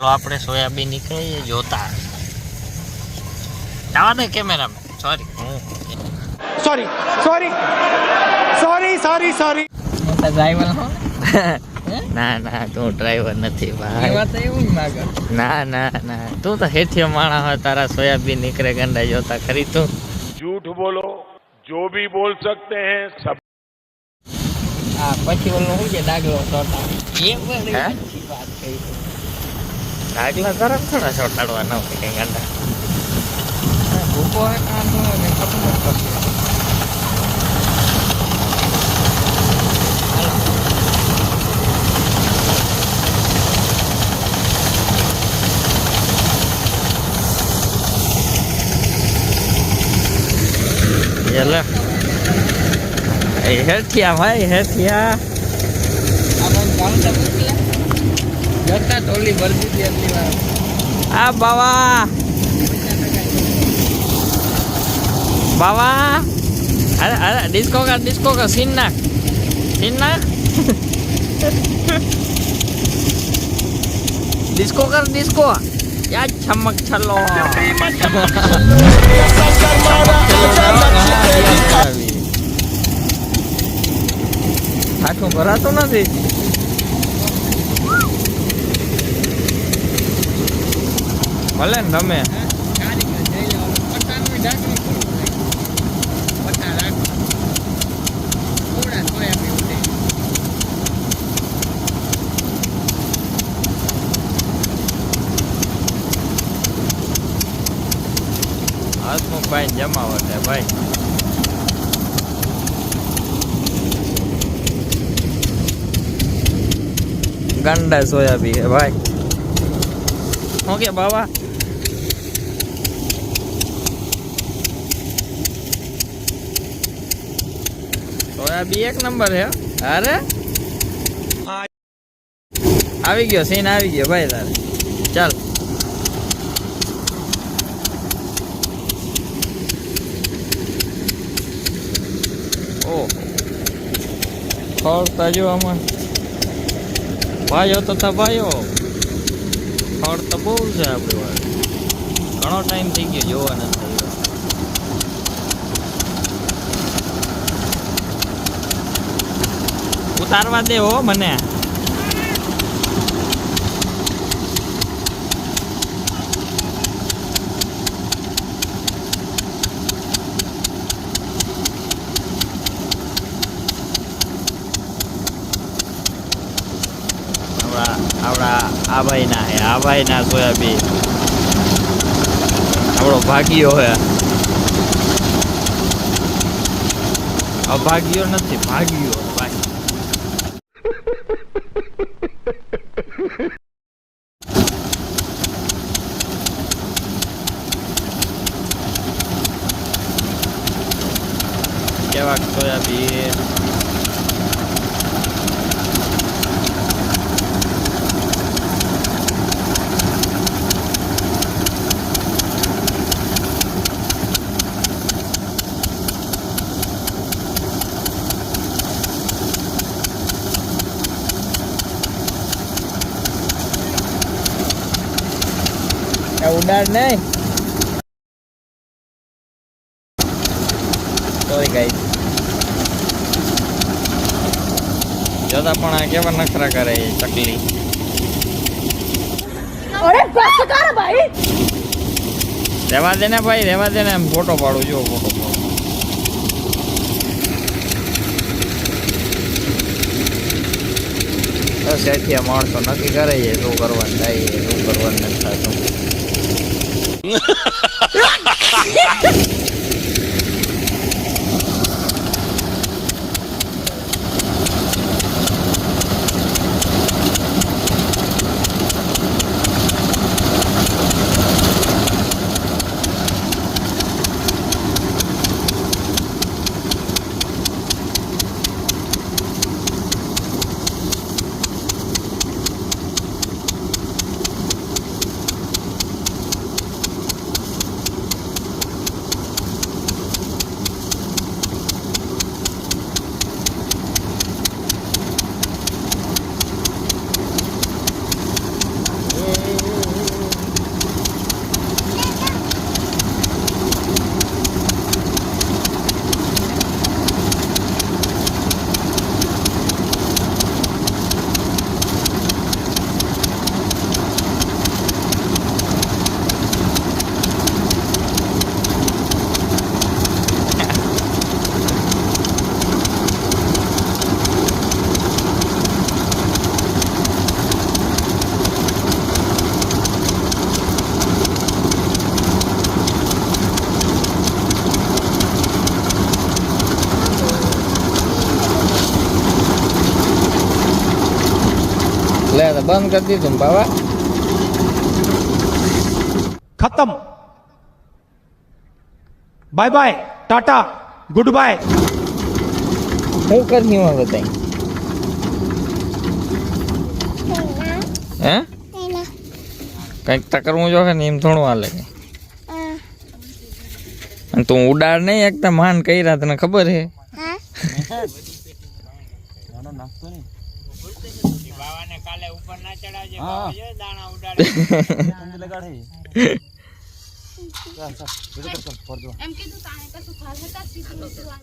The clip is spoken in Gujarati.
ચાલો આપણે સોયાબીન નીકળીએ જોતા. જવા દે cameraman sorry sorry sorry sorry sorry sorry driver હો? ના ના તું ડ્રાઈવર નથી ભાઈ. ના ના ના. તું તો હેઠિયો માણા હોય તારા સોયાબીન નીકળે ગંડા જોતા ખરી તું? જૂઠ બોલો જો ભી બોલ સકતે હે સબ હા પછી ઓલો હું કે ડાગલો સોટા? એ બધી વાત કહી છે. આગલા તરફ થોડા ચોટાડવા ન હોય કઈ ગંડા ભૂકો હે કાં નું હે ને ખબર નથી પડતી. એટલે એ હેઠિયા ભાઈ હેઠિયા આપણે ગામ તો પૂછીએ. જતા ટોલી ભરતી હતી એટલી વાર. આ બાવા. બાવા. અરે અરે ડિસ્કો કા ડિસ્કો કા, સીન નાખ. સીન નાખ. ડિસ્કો કર ડિસ્કો યા છમક છલો. આખું ભરાતું નથી. થોડા સોયાબીન ઉડે. હાથમાં ભાઈ જમાવટ હે ભાઈ ગંડા સોયાબી હે ભાઈ હું કે સોયાબી એક નંબર હે અરે? આવી ગયો સીન આવી ગયો. ભાઈ તારે. ચાલ. ઓહો. ખોળતા જો ભાઈઓ તથા ભાઈઓ. તો બહુ છે આપણી ઘણો ટાઈમ થઈ ગયો જોવા આવ્યો. દે હો મને. આવડા આ ભાઈ ના હે, આ ભાઈ ના સોયાબીન. આપણો ભાગ્યો હે. અભાગ્યો નથી, ભાગ્યો. ભાઈ કેવાક સોયાબીન એ ઉડાડ નહીં સોરી ગાઈસ જોતા પણ આ કેવા નખરા કરે એ ચકલી. અરે બસ કર ભાઈ. રહેવા દે ને ભાઈ રેવા દે ને એમ ફોટો પાડું જો ફોટો પાડું. તો શેઠિયા માણસો નક્કી કરે છે શું કરવાનું થાય શું કરવાનું નથી થતું. બંધ કરી દીધું બાવા. ખતમ. Bye bye tata good bye હું કરી હવે તઈ? હે? કંઈક તકરવું જો કે ને એમ થોડું હાલે. અને તું ઉડાડ નહીં એકદમ માન કઈ કર્યા તને ખબર હે? નાખતો નહીં. એમ કીધું તાણે કશું ખાસ હતા